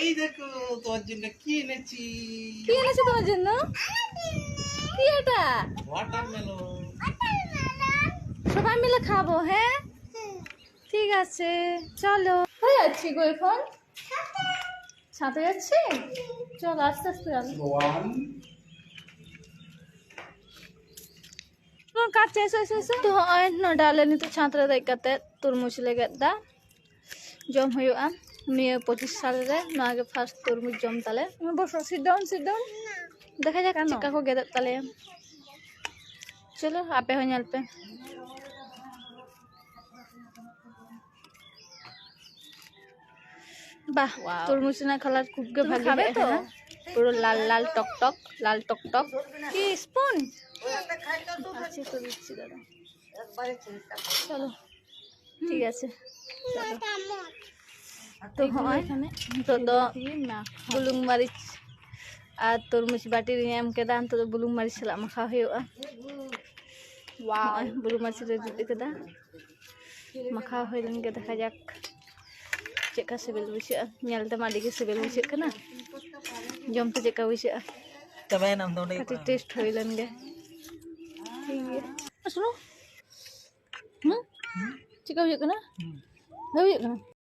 এই দেখো তোমার জন্য কি এনেছি কি এনেছো তোমার জন্য কি এটা ওয়াটারমেলন সবাই মিলে খাবো হ্যাঁ ঠিক আছে চলো কোথায় যাচ্ছি গো এখন ছাতে যাচ্ছি চলো আস্তে আস্তে যাবো ওয়ান কাটছে এসো এসো এসো তো ᱦᱚᱸᱜᱼᱚᱭ ᱱᱚᱰᱮ ᱟᱞᱮ ᱱᱤᱛᱚᱜ ᱪᱷᱟᱸᱫᱽ ᱨᱮ ᱫᱮᱡ ᱠᱟᱛᱮ ᱛᱩᱨᱢᱩᱡᱽ ᱞᱮ ᱜᱮᱫ ᱮᱫᱟ ᱡᱚᱢ ᱦᱩᱭᱩᱜᱼᱟ মেয়ে পঁচিশ সালে যায় আগে ফার্স্ট তরমুজ জম তালে বসো সিট ডাউন দেখা যাক আমি কাকু গেদার তালে। চলো আপে হয়ে আলপে বাহ তরমুজ না খালার খুব ভালো খাবে তো? হ্যাঁ? পুরো লাল লাল টক টক লাল টক টক। কি স্পুন চলো ঠিক আছে। তো হয় তো ᱫᱚ ᱵᱩᱞᱩᱝ ᱢᱟᱹᱨᱤᱪ ᱟᱨ ᱛᱚᱨᱢᱩᱡᱽ ᱵᱟᱹᱴᱤ ᱨᱤᱧ ᱮᱢ ᱠᱮᱫᱟ ᱱᱤᱛᱚᱜ ᱫᱚ ᱵᱩᱞᱩᱝ ᱢᱟᱹᱨᱤᱪ ᱥᱟᱞᱟᱜ ᱢᱟᱠᱷᱟᱣ ᱦᱩᱭᱩᱜᱼᱟ ᱱᱚᱜᱼᱚᱭ ᱵᱩᱞᱩᱝ ᱢᱟᱹᱨᱤᱪ ᱨᱮ ᱡᱩᱛ ᱠᱮᱫᱟ ᱢᱟᱠᱷᱟᱣ ᱦᱩᱭ ᱞᱮᱱ ᱜᱮ ᱫᱮᱠᱷᱟ ᱡᱟᱠ ᱪᱮᱫᱠᱟ ᱥᱤᱵᱤᱞ ᱵᱩᱡᱷᱟᱹᱜᱼᱟ ᱧᱮᱞ ᱛᱮᱢᱟ ᱟᱹᱰᱤᱜᱮ ᱥᱤᱵᱤᱞ ᱵᱩᱡᱷᱟᱹᱜ ᱠᱟᱱᱟ ᱡᱚᱢ ᱛᱮ ᱪᱮᱫᱠᱟ ᱵᱩᱡᱷᱟᱹᱜᱼᱟ ᱪᱟᱵᱟᱭᱮᱱᱟ ᱟᱢ ᱫᱚ ᱚᱸᱰᱮ ᱟᱹᱰᱤ ᱴᱮᱥᱴ ᱦᱩᱭ ᱞᱮᱱ ᱜᱮ ᱴᱷᱤᱠ ᱜᱮᱭᱟ ᱥᱩᱱᱩ ᱦᱮᱸ ᱪᱮᱫᱠᱟ ᱦᱩᱭᱩᱜ ᱠᱟᱱᱟ ᱵᱷᱟᱹᱜᱤ ᱦᱩᱭᱩᱜ ᱠᱟᱱᱟ